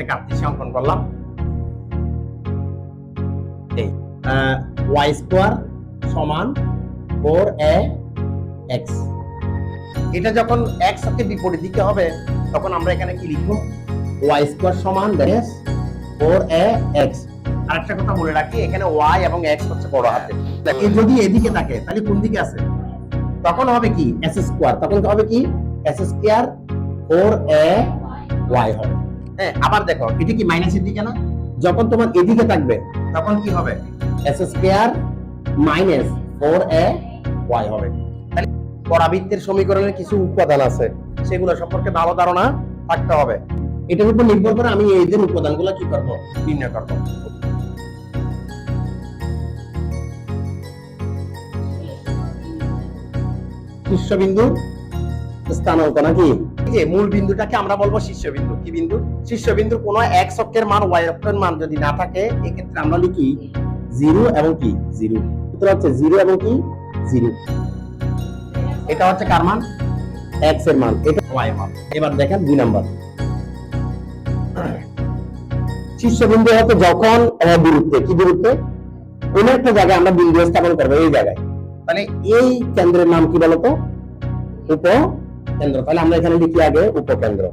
একটা কার্তেশিয়ান অঙ্কন করলাম। এই ওয়াই স্কোয়ার সমান ফোর এ এক্স এটা যখন এক্স অক্ষের বিপরীত দিকে হবে, তখন আমরা এখানে কি লিখব? ওয়াই স্কোয়ার সমান ড্যাশ ফোর এ এক্স আরেকটা কথা বলে রাখি, এখানে ওয়াই এবং এক্স হচ্ছে বড় হাতে যদি এদিকে থাকে, তাহলে কোন দিকে আছে? তখন হবে কি? এস স্কোয়ার তখন হবে কি? S square four a y হবে। আবার দেখো, এটা কি মাইনাসের দিকে না? যখন তোমার এদিকে থাকবে, তখন কি হবে? S square minus four a y হবে। পরাবৃত্তের সমীকরণের কিছু উপাদান আছে। সেগুলো সম্পর্কে ভালো ধারণা থাকতে হবে। এটার উপর নির্ভর করে আমি এদের উপাদানগুলো কি করব? নির্ণয় করব। শীর্ষবিন্দু স্থানাঙ্ক নাকি? এই মূল বিন্দুটাকে আমরা বলব শীর্ষবিন্দু। কি বিন্দু? শীর্ষবিন্দুর কোন এক অক্ষের মান, ওয়াই অক্ষের মান যদি না থাকে, এক্ষেত্রে আমরা লিখি জিরো এবং কি? জিরো। উত্তর হচ্ছে জিরো এবং কি? জিরো। এটা হচ্ছে কার মান? এক্সের মান। এটা ওয়াই মান। এবার দেখেন দুই নাম্বার। শীর্ষবিন্দু হতে যখন দূরত্বে। কি দূরত্বে? কোন একটা জায়গায় আমরা বিন্দু স্থাপন করব এই জায়গায়। তাহলে এই কেন্দ্রের নাম কি বলতো? উপ কেন্দ্র। তাহলে আমরা এখানে লিখি আগে উপকেন্দ্র।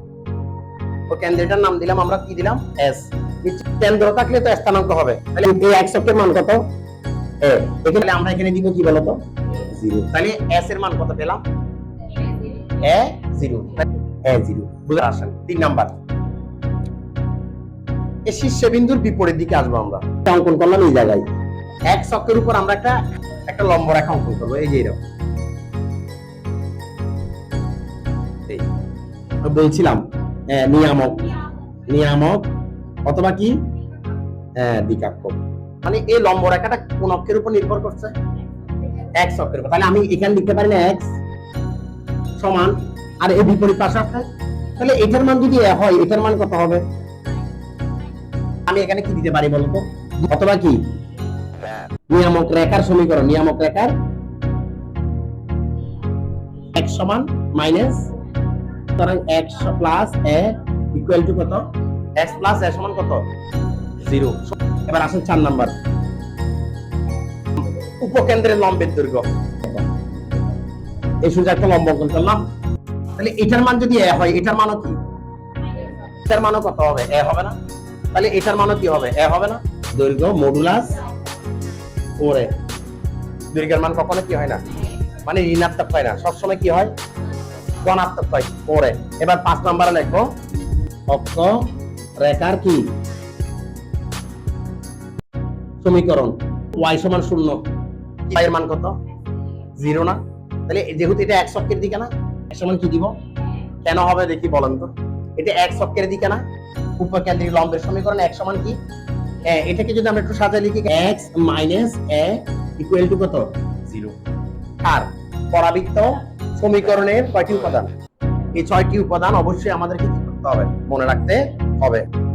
ও কেন্দ্রটার নাম দিলাম আমরা কি দিলাম? এস কেন্দ্র থাকলে তো স্থানাঙ্ক হবে। তাহলে এই এক্স অক্ষের মান কত? এ এখানে আমরা এখানে দিব কি বলতো? জিরো। তাহলে এস এর মান কত পেলাম? A zero. A zero. বুঝে আসেন তিন নাম্বার। এই শীর্ষবিন্দুর বিপরীত দিকে আসব আমরা। অঙ্কন করলাম এই জায়গায়। এক অক্ষের উপর আমরা একটা একটা লম্ব রেখা অঙ্কন করব এই যে এরকম। বলছিলাম নিয়ামক। নিয়ামক অথবা কি? মানে এই লম্ব রেখাটা কোন অক্ষের উপর নির্ভর করছে? এক্স অক্ষের উপর। তাহলে আমি এখানে লিখতে পারি না এক্স সমান, আর এই বিপরীত পাশে আছে। তাহলে এটার মান যদি হয়, এটার মান কত হবে? আমি এখানে কি দিতে পারি বলতো? অথবা কি? নিয়ামক রেখার সমীকরণ, নিয়ামক রেখার x সমান মাইনাস সুতরাং x plus a equal to কত? x প্লাস a সমান কত? জিরো এবার আসেন চার নাম্বার। উপকেন্দ্রের লম্বের দৈর্ঘ্য। এই সোজা একটা লম্ব অঙ্কন করলাম। তাহলে এটার মান যদি a হয়, এটার মানও কি? এটার মানও কত হবে? a হবে না। তাহলে এটার মানও কি হবে? a হবে না। দৈর্ঘ্য মডুলাস এ দৈর্ঘ্যের মান কখনো কি হয় না? মানে ঋণাত্মক হয় না। সবসময় কি হয়? ধনাত্মক হয়, পরে। এবার পাঁচ নাম্বারে লিখব অক্ষ রেখার কি? সমীকরণ। y সমান শূন্য। এর মান কত? জিরো না? তাহলে যেহেতু এটা এক অক্ষের দিকে না x সমান কি দিব? কেন হবে দেখি বলেন তো। এটা এক অক্ষের দিকে না। উপকেন্দ্রিক লম্বের সমীকরণ এক সমান কি? এটাকে যদি আমরা একটু সাজায় লিখি, x minus a equal to কত? জিরো। আর পরাবৃত্ত সমীকরণের কয়টি উপাদান? এই ছয়টি উপাদান অবশ্যই আমাদেরকে কি করতে হবে? মনে রাখতে হবে।